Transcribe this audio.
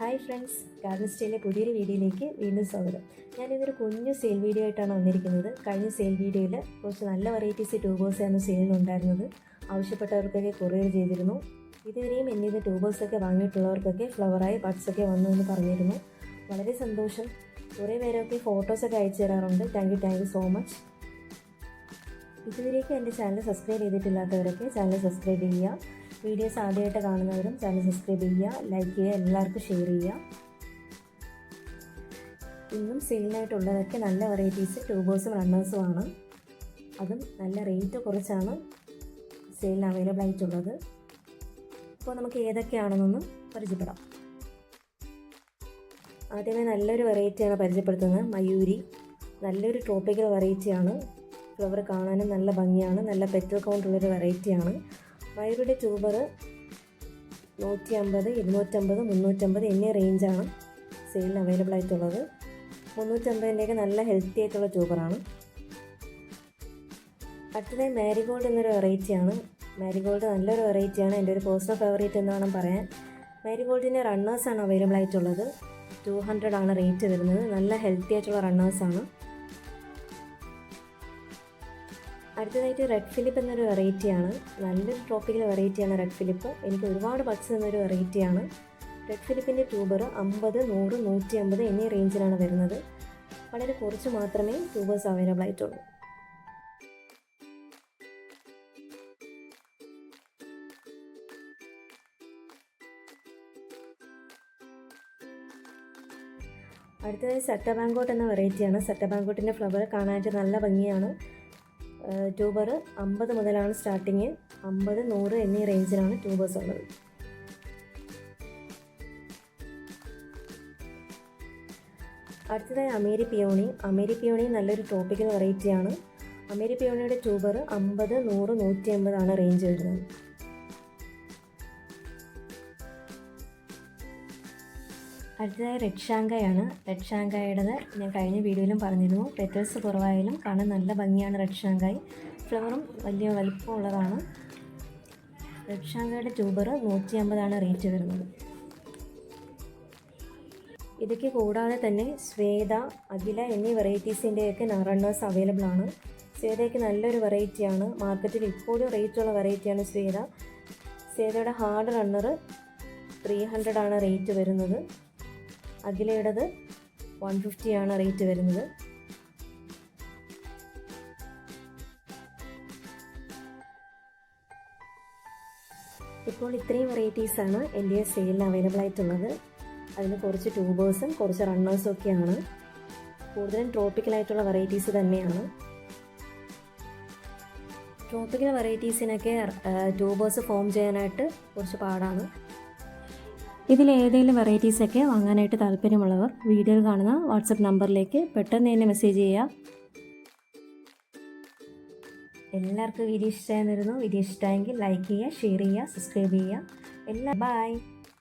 Hi friends garden സ്റ്റൈലിലെ പുതിയൊരു വീഡിയോയിലേക്ക് വീണ്ടും സ്വാഗതം. ഞാനിതൊരു കുഞ്ഞു സെയിൽ വീഡിയോ ആയിട്ടാണ് വന്നിരിക്കുന്നത്. കഴിഞ്ഞ സെയിൽ വീഡിയോയിൽ കുറച്ച് നല്ല വെറൈറ്റീസ് ട്യൂബേഴ്സായിരുന്നു സെയിലിനുണ്ടായിരുന്നത് ആവശ്യപ്പെട്ടവർക്കൊക്കെ കൊറിയർ ചെയ്തിരുന്നു. ഇതുവരെയും എന്നിൽ ഇത് ട്യൂബേഴ്സൊക്കെ വാങ്ങിയിട്ടുള്ളവർക്കൊക്കെ ഫ്ലവറായി ബഡ്സൊക്കെ വന്നു എന്ന് പറഞ്ഞിരുന്നു. വളരെ സന്തോഷം. കുറേ പേരൊക്കെ ഫോട്ടോസൊക്കെ അയച്ചു തരാറുണ്ട്. Thank you thank you so much ഇതുവരേക്കും എന്റെ ചാനൽ സബ്സ്ക്രൈബ് ചെയ്തിട്ടില്ലാത്തവരൊക്കെ ചാനൽ സബ്സ്ക്രൈബ് ചെയ്യുക. വീഡിയോസ് ആദ്യമായിട്ട് കാണുന്നവരും ചാനൽ സബ്സ്ക്രൈബ് ചെയ്യുക ലൈക്ക് ചെയ്യുക എല്ലാവർക്കും ഷെയർ ചെയ്യുക. ഇന്നും സെയിലിനായിട്ടുള്ളതൊക്കെ നല്ല വെറൈറ്റീസ് ട്യൂബേഴ്സും റണ്ണേഴ്സും ആണ്. അതും നല്ല റേറ്റ് കുറച്ചാണ് സെയിലിന് അവൈലബിൾ ആയിട്ടുള്ളത്. അപ്പോൾ നമുക്ക് ഏതൊക്കെയാണെന്നൊന്ന് പരിചയപ്പെടാം. ആദ്യമേ നല്ലൊരു വെറൈറ്റിയാണ് പരിചയപ്പെടുത്തുന്നത്. മയൂരി. നല്ലൊരു ട്രോപ്പിക്കൽ വെറൈറ്റിയാണ് ഫ്ലവർ കാണാനും നല്ല ഭംഗിയാണ്. നല്ല പെറ്റൽ കൗണ്ടുള്ളൊരു വെറൈറ്റിയാണ് മയൂരിയുടെ ട്യൂബർ നൂറ്റി അമ്പത് ഇരുന്നൂറ്റമ്പത് മുന്നൂറ്റമ്പത് എന്നീ റേഞ്ചാണ് സെയിലിന് അവൈലബിൾ ആയിട്ടുള്ളത്. മുന്നൂറ്റമ്പതിന്റെയൊക്കെ നല്ല ഹെൽത്തി ആയിട്ടുള്ള ട്യൂബറാണ്. അടുത്തത് മാരിഗോൾഡ് എന്നൊരു വെറൈറ്റിയാണ് മാരിഗോൾഡ് നല്ലൊരു വെറൈറ്റിയാണ് എന്റെ ഒരു പേഴ്സണൽ ഫേവറേറ്റ് എന്ന് വേണം പറയാൻ. മാരിഗോൾഡിന്റെ റണ്ണേഴ്സാണ് അവൈലബിൾ ആയിട്ടുള്ളത്. ടു ഹൺഡ്രഡ് ആണ് റേറ്റ് വരുന്നത്. നല്ല ഹെൽത്തി ആയിട്ടുള്ള റണ്ണേഴ്സാണ് അടുത്തതായിട്ട് റെഡ് ഫിലിപ്പ് എന്നൊരു വെറൈറ്റിയാണ് നല്ലൊരു ട്രോപ്പിക്കൽ വെറൈറ്റിയാണ് റെഡ് ഫിലിപ്പ് എനിക്ക് ഒരുപാട് ബഡ്സ് എന്നൊരു വെറൈറ്റിയാണ് റെഡ് ഫിലിപ്പിന്റെ ട്യൂബർ അമ്പത് നൂറ് നൂറ്റി അമ്പത് എന്നീ റേഞ്ചിലാണ് വരുന്നത്. വളരെ കുറച്ച് മാത്രമേ ട്യൂബേഴ്സ് അവൈലബിൾ ആയിട്ടുള്ളൂ. അടുത്തതായി സട്ട ബാങ്കോട്ട് എന്ന വെറൈറ്റിയാണ് സട്ട ബാങ്കോട്ടിന്റെ ഫ്ലവർ കാണാനായിട്ട് നല്ല ഭംഗിയാണ്. ട്യൂബർ അമ്പത് മുതലാണ് സ്റ്റാർട്ടിങ് അമ്പത് നൂറ് എന്നീ റേഞ്ചിലാണ് ട്യൂബേഴ്സ് ഉള്ളത്. അടുത്തതായി അമേരി പിയോണി അമേരി പിയോണി നല്ലൊരു ട്രോപ്പിക്കൽ വെറൈറ്റിയാണ് അമേരി പിയോണിയുടെ ട്യൂബർ അമ്പത് നൂറ് നൂറ്റി അമ്പതാണ് റേഞ്ച് വരുന്നത്. അടുത്തതായി റെഡ് ഷാങ്കായാണ് റെഡ് ഷാങ്കായുടേത് ഞാൻ കഴിഞ്ഞ വീഡിയോയിലും പറഞ്ഞിരുന്നു. പെറ്റൽസ് കുറവായാലും കാണാൻ നല്ല ഭംഗിയാണ് റെഡ് ഷാങ്കായ് ഫ്ലവറും വലിയ വലുപ്പമുള്ളതാണ്. റെഡ് ഷാങ്കായുടെ ട്യൂബർ നൂറ്റി അമ്പതാണ് റേറ്റ് വരുന്നത്. ഇതൊക്കെ കൂടാതെ തന്നെ ശ്വേത അഖില എന്നീ വെറൈറ്റീസിന്റെയൊക്കെ റണ്ണേഴ്സ് അവൈലബിൾ ആണ്. ശ്വേതയ്ക്ക് നല്ലൊരു വെറൈറ്റിയാണ് മാർക്കറ്റിൽ ഇപ്പോഴും റേറ്റുള്ള വെറൈറ്റിയാണ് ശ്വേത. ശ്വേതയുടെ ഹാർഡ് റണ്ണർ ത്രീ ഹൺഡ്രഡ് ആണ് റേറ്റ് വരുന്നത്. അഖിലയുടേത് വൺ ഫിഫ്റ്റിയാണ് റേറ്റ് വരുന്നത്. ഇപ്പോൾ ഇത്രയും വെറൈറ്റീസാണ് എന്റെ സെയിലിന് അവൈലബിൾ ആയിട്ടുള്ളത്. അതിന് കുറച്ച് ട്യൂബേഴ്സും കുറച്ച് റണ്ണേഴ്സും ഒക്കെയാണ്. കൂടുതലും ട്രോപ്പിക്കലായിട്ടുള്ള വെറൈറ്റീസ് തന്നെയാണ്. ട്രോപ്പിക്കൽ വെറൈറ്റീസിനൊക്കെ ട്യൂബേഴ്സ് ഫോം ചെയ്യാനായിട്ട് കുറച്ച് പാടാണ്. ഇതിലേതെങ്കിലും വെറൈറ്റീസൊക്കെ വാങ്ങാനായിട്ട് താല്പര്യമുള്ളവർ വീഡിയോയിൽ കാണുന്ന വാട്സപ്പ് നമ്പറിലേക്ക് പെട്ടെന്ന് തന്നെ മെസ്സേജ് ചെയ്യുക എല്ലാവർക്കും വീഡിയോ ഇഷ്ടമായിരുന്നു വീഡിയോ ഇഷ്ടമായെങ്കിൽ ലൈക്ക് ചെയ്യുക ഷെയർ ചെയ്യുക സബ്സ്ക്രൈബ് ചെയ്യുക. എല്ലാ ബൈ.